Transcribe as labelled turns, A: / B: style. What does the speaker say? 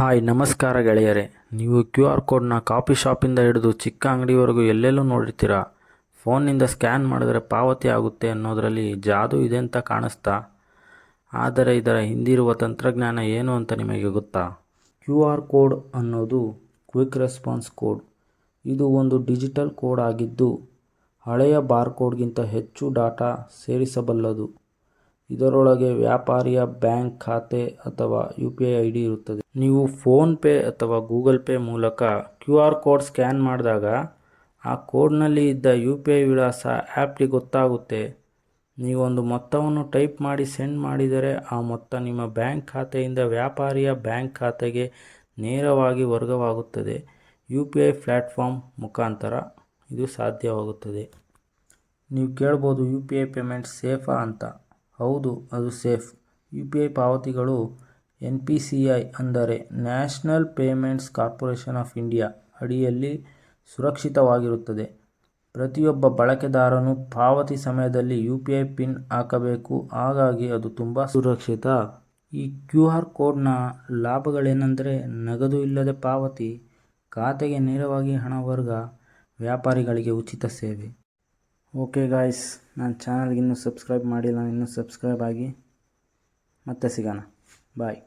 A: Hi, ನಮಸ್ಕಾರ ಗೆಳೆಯರೆ. ನೀವು ಕ್ಯೂ ಆರ್ ಕೋಡ್ನ ಕಾಫಿ ಶಾಪಿಂದ ಹಿಡಿದು ಚಿಕ್ಕ ಅಂಗಡಿವರೆಗೂ ಎಲ್ಲೆಲ್ಲೂ ನೋಡಿರ್ತೀರಾ? ಫೋನ್ನಿಂದ ಸ್ಕ್ಯಾನ್ ಮಾಡಿದ್ರೆ ಪಾವತಿ ಆಗುತ್ತೆ ಅನ್ನೋದರಲ್ಲಿ ಜಾದೂ ಇದೆ ಅಂತ ಕಾಣಿಸ್ತಾ? ಆದರೆ ಇದರ ಹಿಂದಿರುವ ತಂತ್ರಜ್ಞಾನ ಏನು ಅಂತ ನಿಮಗೆ ಗೊತ್ತಾ? ಕ್ಯೂ ಆರ್ ಕೋಡ್ ಅನ್ನೋದು ಕ್ವಿಕ್ ರೆಸ್ಪಾನ್ಸ್ ಕೋಡ್. ಇದು ಒಂದು ಡಿಜಿಟಲ್ ಕೋಡ್ ಆಗಿದ್ದು, ಹಳೆಯ ಬಾರ್ಕೋಡ್ಗಿಂತ ಹೆಚ್ಚು ಡಾಟಾ ಸೇರಿಸಬಲ್ಲದು. ಇದರೊಳಗೆ ವ್ಯಾಪಾರಿಯ ಬ್ಯಾಂಕ್ ಖಾತೆ ಅಥವಾ U P I I D ಇರುತ್ತದೆ. ನೀವು ಫೋನ್ ಪೇ ಅಥವಾ ಗೂಗಲ್ ಪೇ ಮೂಲಕ ಕ್ಯೂ ಆರ್ ಕೋಡ್ ಸ್ಕ್ಯಾನ್ ಮಾಡಿದಾಗ ಆ ಕೋಡ್ನಲ್ಲಿ ಇದ್ದ ಯು ಪಿ ಐ ವಿಳಾಸ ಆ್ಯಪ್ಗೆ ಗೊತ್ತಾಗುತ್ತೆ. ನೀವೊಂದು ಮೊತ್ತವನ್ನು ಟೈಪ್ ಮಾಡಿ ಸೆಂಡ್ ಮಾಡಿದರೆ ಆ ಮೊತ್ತ ನಿಮ್ಮ ಬ್ಯಾಂಕ್ ಖಾತೆಯಿಂದ ವ್ಯಾಪಾರಿಯ ಬ್ಯಾಂಕ್ ಖಾತೆಗೆ ನೇರವಾಗಿ ವರ್ಗವಾಗುತ್ತದೆ. ಯು ಪಿ ಐ ಪ್ಲ್ಯಾಟ್ಫಾರ್ಮ್ ಮುಖಾಂತರ ಇದು ಸಾಧ್ಯವಾಗುತ್ತದೆ. ನೀವು ಕೇಳ್ಬೋದು ಯು ಪಿ ಐ ಪೇಮೆಂಟ್ ಸೇಫಾ ಅಂತ. ಹೌದು, ಅದು ಸೇಫ್. ಯು.ಪಿ.ಐ ಪಾವತಿಗಳು ಎನ್ ಪಿ ಸಿ ಐ ಅಂದರೆ national payments corporation of India ಅಡಿಯಲ್ಲಿ ಸುರಕ್ಷಿತವಾಗಿರುತ್ತದೆ. ಪ್ರತಿಯೊಬ್ಬ ಬಳಕೆದಾರನು ಪಾವತಿ ಸಮಯದಲ್ಲಿ ಯು ಪಿ ಐ ಪಿನ್ ಹಾಕಬೇಕು, ಹಾಗಾಗಿ ಅದು ತುಂಬ ಸುರಕ್ಷಿತ. ಈ ಕ್ಯೂ ಆರ್ ಕೋಡ್ನ ಲಾಭಗಳೇನೆಂದರೆ ನಗದು ಇಲ್ಲದೆ ಪಾವತಿ, ಖಾತೆಗೆ ನೇರವಾಗಿ ಹಣ ವರ್ಗ, ವ್ಯಾಪಾರಿಗಳಿಗೆ ಉಚಿತ ಸೇವೆ. ಓಕೆ ಗಾಯ್ಸ್ ನನ್ನ ಚಾನಲ್ಗೆ ಇನ್ನೂ ಸಬ್ಸ್ಕ್ರೈಬ್ ಮಾಡಿಲ್ಲ ಇನ್ನೂ ಸಬ್ಸ್ಕ್ರೈಬ್ ಆಗಿ ಮತ್ತೆ ಸಿಗೋಣ. ಬಾಯ್